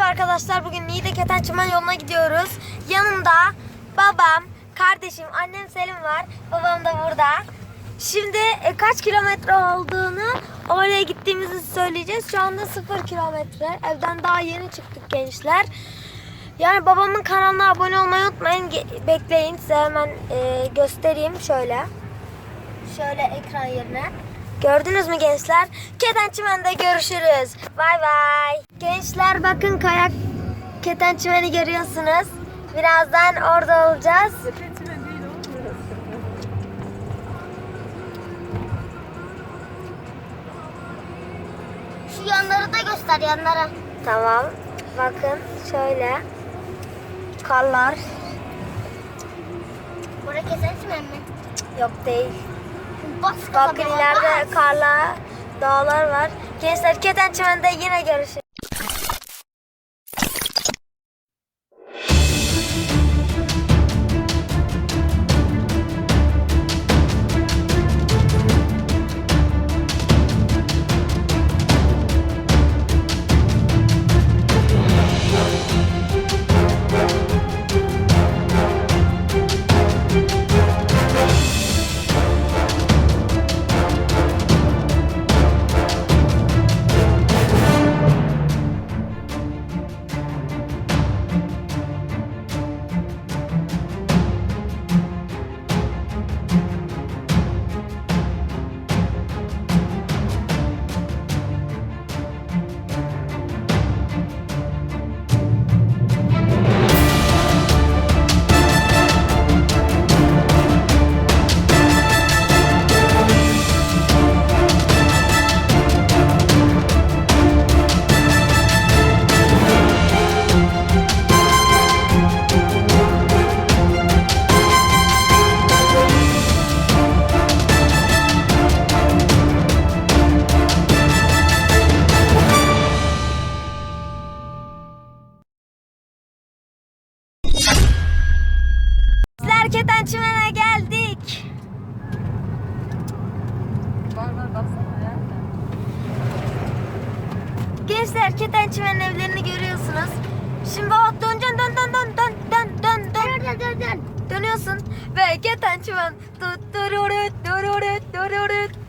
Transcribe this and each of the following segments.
arkadaşlar bugün Niğde Keten Çimen yoluna gidiyoruz. Yanımda babam, kardeşim, annem Selim var. Babam da burada. Şimdi e, kaç kilometre olduğunu oraya gittiğimizi söyleyeceğiz. Şu anda sıfır kilometre. Evden daha yeni çıktık gençler. Yani babamın kanalına abone olmayı unutmayın. Ge- Bekleyin size hemen e, göstereyim şöyle. Şöyle ekran yerine. Gördünüz mü gençler? Keten Çimen'de görüşürüz. Bay bay. Gençler bakın kayak Keten Çimen'i görüyorsunuz. Birazdan orada olacağız. Şu yanları da göster yanlara. Tamam. Bakın şöyle. Karlar. Buraya keser çimen mi? Yok değil. Bas Bakın ileride karlar, dağlar var. Gençler Keten Çimen'de yine görüşürüz. Gençler Keten Çimen'in evlerini görüyorsunuz. Şimdi döneceksin dön dön dön dön dön dön dön. Dön dön dön. Dönüyorsun ve Keten Çimen dururut dururut dururut.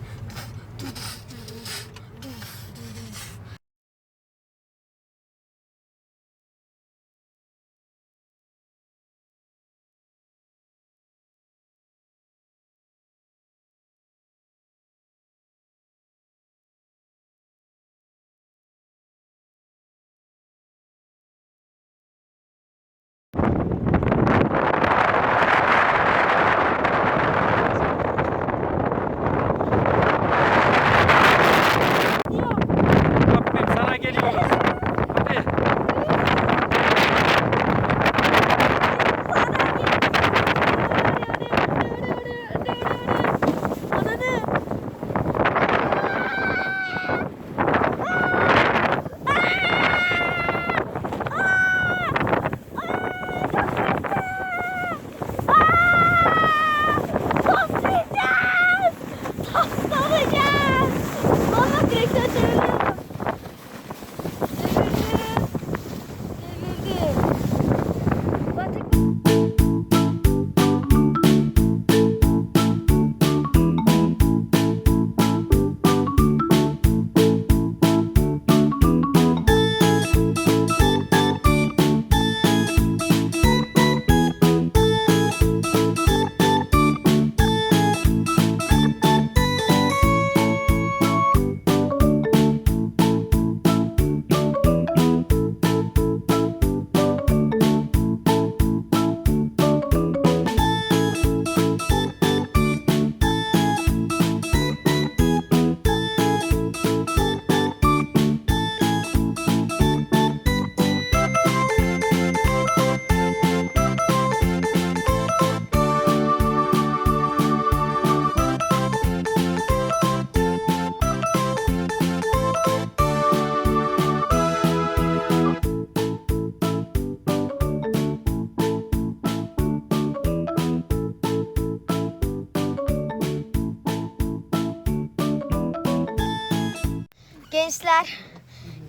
Gençler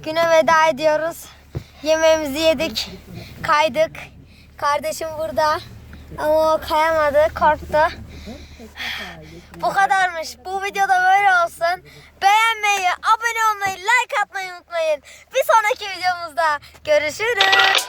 güne veda ediyoruz. Yemeğimizi yedik. Kaydık. Kardeşim burada. Ama o kayamadı. Korktu. Bu kadarmış. Bu videoda böyle olsun. Beğenmeyi, abone olmayı, like atmayı unutmayın. Bir sonraki videomuzda görüşürüz.